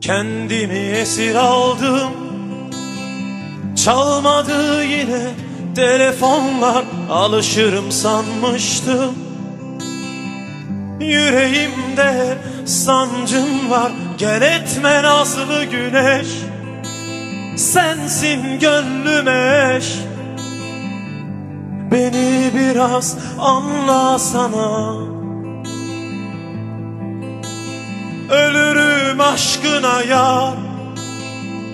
Kendimi esir aldım. Çalmadı yine telefonlar. Alışırım sanmıştım. Yüreğimde sancım var. Gel etme nazlı güneş. Sensin gönlüme eş. Beni biraz anlasana. Ölürüm aşkına yar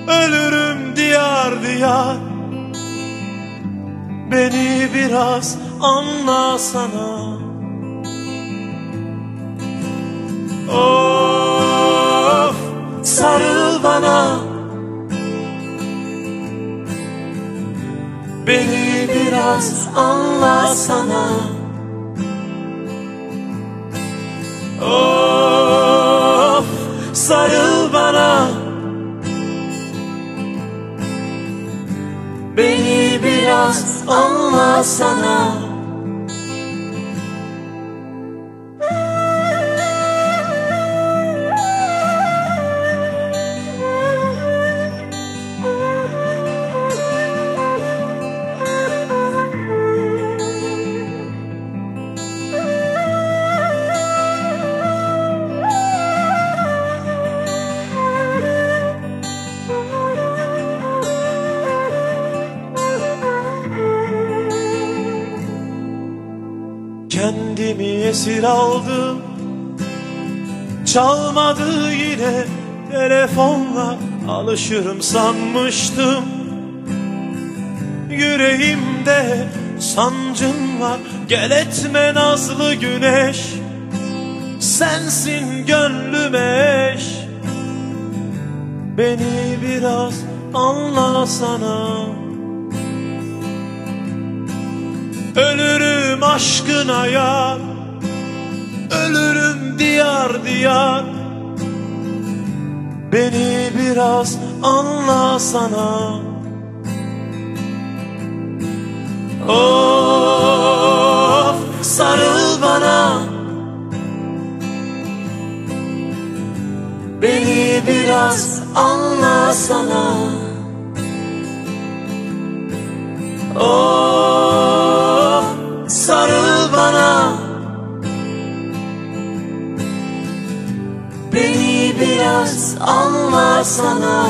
Ölürüm diyar diyar. Beni biraz anlasana Of sarıl bana. Beni biraz anlasana Beni biraz anlasana Kendimi esir aldım. Çalmadı yine telefonla Alışırım sanmıştım. Yüreğimde sancım var. Gel etme nazlı güneş Sensin gönlüme eş. Beni biraz anlasana. Ölürüm aşkına yar Ölürüm diyar diyar. Beni biraz anlasana Of sarıl bana. Beni biraz anlasana Of Beni biraz anlasana